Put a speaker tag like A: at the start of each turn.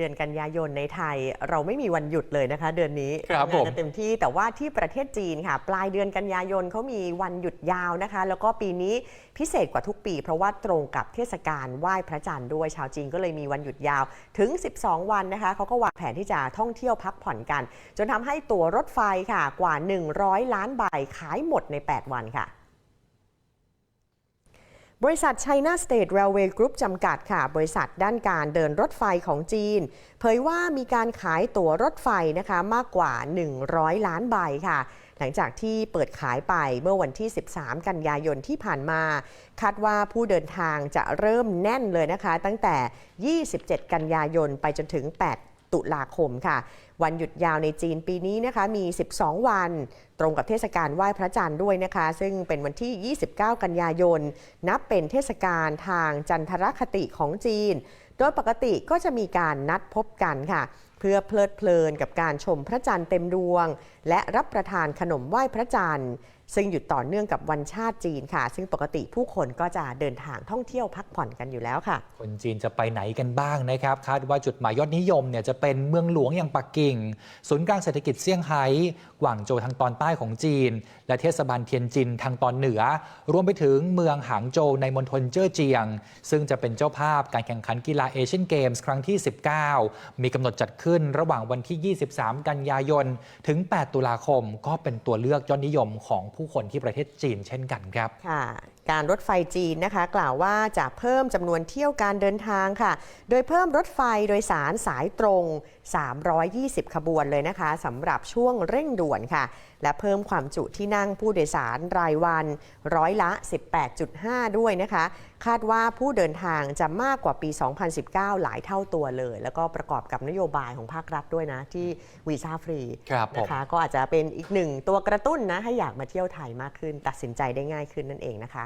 A: เดือนกันยายนในไทยเราไม่มีวันหยุดเลยนะคะ เดือนนี้
B: ครับ
A: ทำงาน
B: ผม
A: กันเต็มที่แต่ว่าที่ประเทศจีนค่ะ ปลายเดือนกันยายนเขามีวันหยุดยาวนะคะ แล้วก็ปีนี้พิเศษกว่าทุกปี เพราะว่าตรงกับเทศกาลไหว้พระจันทร์ด้วยชาวจีนก็เลยมีวันหยุดยาวถึง 12 วันนะคะเขาก็วางแผนที่จะท่องเที่ยวพักผ่อนกัน จนทำให้ตั๋วรถไฟค่ะกว่า 100 ล้านใบขายหมดใน 8 วันค่ะ บริษัท China State Railway Group จำกัดค่ะ บริษัทด้านการเดินรถไฟของจีน เผยว่ามีการขายตั๋วรถไฟนะคะมากกว่า 100 ล้านใบค่ะ หลังจากที่เปิดขายไปเมื่อวันที่ 13 กันยายนที่ผ่านมา คาดว่าผู้เดินทางจะเริ่มแน่นเลยนะคะ ตั้งแต่ 27 กันยายนไปจนถึง 8 ตุลาคมค่ะ วันหยุดยาวในจีนปีนี้นะคะมี 12 วัน ตรงกับเทศกาลไหว้พระจันทร์ด้วยนะคะ ซึ่งเป็นวันที่ 29 กันยายน นับเป็นเทศกาลทางจันทรคติของจีน โดยปกติก็จะมีการนัดพบกันค่ะ เพื่อเพลิดเพลินกับการชมพระจันทร์เต็มดวง และรับประทานขนมไหว้พระจันทร์ ซึ่งหยุดต่อเนื่องกับวันชาติจีนค่ะ ซึ่งปกติผู้คนก็จะเดินทางท่องเที่ยวพักผ่อนกันอยู่แล้วค่ะ
B: คนจีนจะไปไหนกันบ้างนะครับ คาดว่าจุดหมายยอดนิยมเนี่ยจะเป็นเมืองหลวงอย่างปักกิ่ง ศูนย์กลางเศรษฐกิจเซี่ยงไฮ้กวางโจวทางตอนใต้ของจีน และเทศบาลเทียนจินทางตอนเหนือ รวมไปถึงเมืองหางโจวในมณฑลเจ้อเจียง ซึ่งจะเป็นเจ้าภาพการแข่งขันกีฬาเอเชียนเกมส์ครั้งที่ 19 มีกำหนดจัดขึ้นระหว่างวันที่ 23 กันยายน ถึง 8 ตุลาคม ก็เป็นตัวเลือกยอดนิยมของผผู้คนที่ประเทศจีนเช่นกันครับ
A: ค่ะการรถไฟจีนนะคะ กล่าวว่าจะเพิ่มจำนวนเที่ยวการเดินทางค่ะ โดยเพิ่มรถไฟโดยสารสายตรง 320 ขบวนเลยนะคะสำหรับช่วงเร่งด่วนค่ะ และเพิ่มความจุที่นั่งผู้โดยสารรายวันร้อยละ 18.5 ด้วยนะคะ คาดว่าผู้เดินทางจะมากกว่าปี 2019 หลายเท่าตัวเลย แล้วก็ประกอบกับนโยบายของภาครัฐด้วยนะ ที่วีซ่าฟรี
B: ครับผม
A: นะคะก็อาจจะเป็นอีกหนึ่งตัวกระตุ้นนะให้อยากมาเที่ยวไทยมากขึ้น ตัดสินใจได้ง่ายขึ้นนั่นเองนะคะ